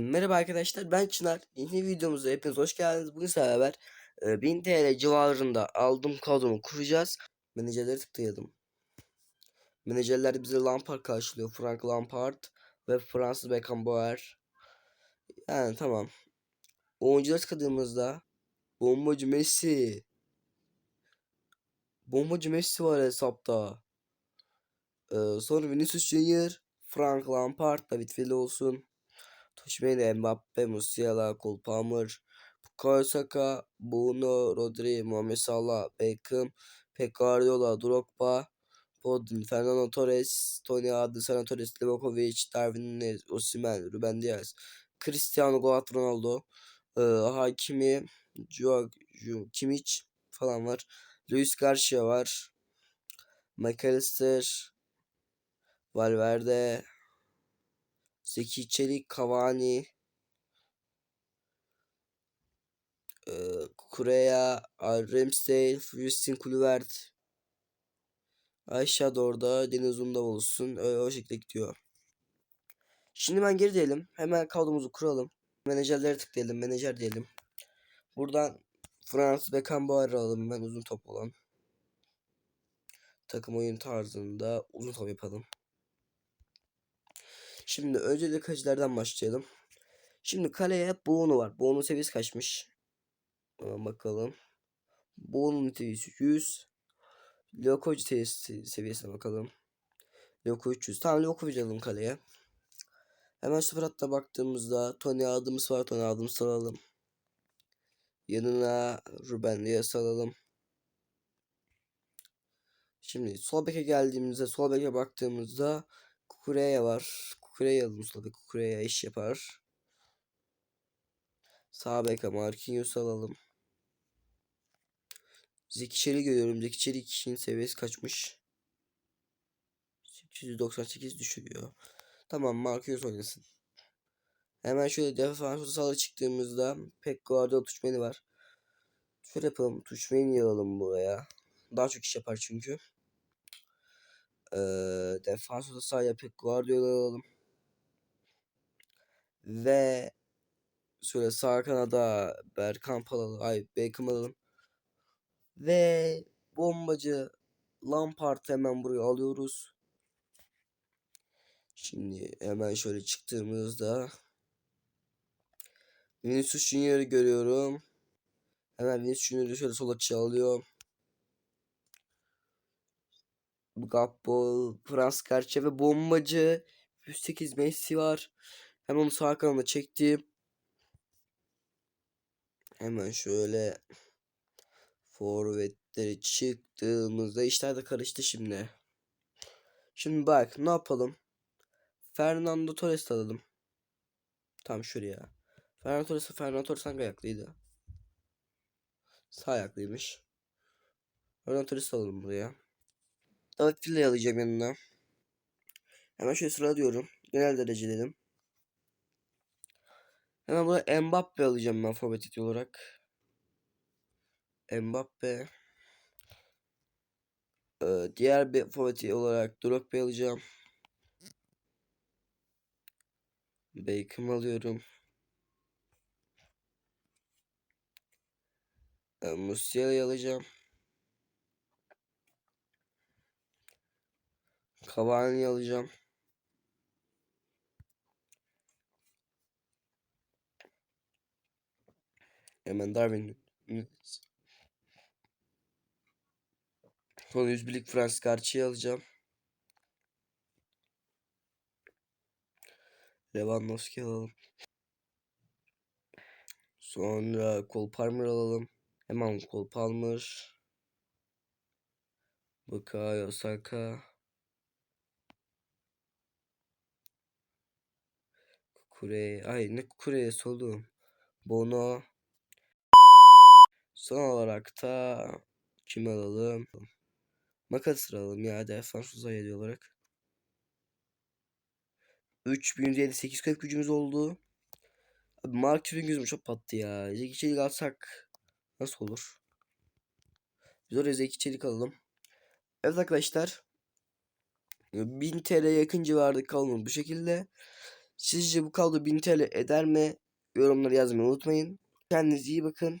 Merhaba arkadaşlar ben Çınar. Yeni videomuza hepiniz hoş geldiniz. Bugün sizlerle beraber e, 1000 TL civarında aldığım kadromu kuracağız. Menajerleri tıklayalım. Menajerler bize Lampard karşılıyor. Frank Lampard ve Fransız Beckenbauer. Yani tamam. Oyuncuları tıkladığımızda bombacı Messi. Bombacı Messi var hesapta. Ee, sonra Vinicius Junior, Frank Lampard, David Villa olsun. Toshimene, Mbappe, Musiala, Cole Palmer, Bukayo Bruno, Rodri, Mohamed Salah, Beckham, Pep Guardiola, Drogba, Foden, Fernando Torres, Tony Adesanya Torres, Livakovic, Darwin Nunez, Osimhen, Ruben Dias, Cristiano Ronaldo, e, Hakimi, Joao Kimmich falan var. Luis Garcia var. McAllister, Valverde, Zeki Çelik, Cavani, Kureya, Ramsdale, Justin Kluivert, Aşağıda orada Deniz Unda olsun. Öyle o şekilde gidiyor. Şimdi ben geri diyelim. Hemen kadromuzu kuralım. Menajerlere tıklayalım. Menajer diyelim. Buradan Fransız Beckenbauer alalım. Ben uzun top olan. Takım oyun tarzında uzun top yapalım. Şimdi öncelikle kalecilerden başlayalım. Şimdi kaleye Boğunu var. Boğunun seviyesi kaçmış? Hemen bakalım. Boğunun seviyesi 100. Lokovic seviyesine bakalım. Loko 300. Tamam Lokovic alalım kaleye. Hemen sıfır hatta baktığımızda Tony Adams var. Tony Adams alalım. Yanına Ruben Dias alalım. Şimdi sol beke geldiğimizde sol beke baktığımızda Kukureya var. Kukureya sol beke. Kukureya iş yapar. Sağ beke Marquinhos alalım. Zeki Çelik görüyorum. Zeki Çelik'in seviyesi kaçmış? 898 düşürüyor. Tamam Marquinhos oynasın. Hemen şöyle defans sağda çıktığımızda Pek Guardiola Tuşmeni var. Şöyle yapalım. Tuşmeni alalım buraya. Daha çok iş yapar çünkü. Ee, defans sahaya Pek Guardiola alalım. Ve şöyle sağ kanada Bergkamp alalım. Ay Beckham alalım. Ve bombacı Lampard hemen buraya alıyoruz. Şimdi hemen şöyle çıktığımızda Vinicius Junior'ı görüyorum. Hemen Vinicius Junior'ı şöyle sol açıya alıyor. Gakpo, Frans Garcia ve bombacı 108 Messi var. Hemen onu sağ kanalına çektim. Hemen şöyle forvetleri çıktığımızda işler de karıştı şimdi. Şimdi bak ne yapalım? Fernando Torres alalım. Tam şuraya. Fernando Torres, Fernando Torres hangi ayaklıydı? Sağ ayaklıymış. Fernando Torres alalım buraya. David Villa'yı alacağım yanına. Hemen şöyle sıralıyorum. Genel derece dedim. Hemen burada Mbappe alacağım ben forvet olarak. Mbappe. Ee, diğer bir forvet olarak Drogba alacağım. Beckham alıyorum. Ee, Musiala'yı alacağım. Cavani'yi alacağım. Hemen Darwin. Son 101'lik Frans Garcia'yı alacağım. Lewandowski alalım. Sonra Cole Palmer alalım. Hemen Cole Palmer. Bukayo Saka. Kure, ay ne Kure solum. Bono. Son olarak da kim alalım? Makas alalım ya defans uzay olarak. 3158 kalp gücümüz oldu. Abi Markür'ün gözüm çok pattı ya. Zeki Çelik alsak nasıl olur? Biz oraya Zeki Çelik alalım. Evet arkadaşlar. 1000 TL yakın civarda kalmam bu şekilde. Sizce bu kadro 1000 TL eder mi? Yorumları yazmayı unutmayın. Kendinize iyi bakın.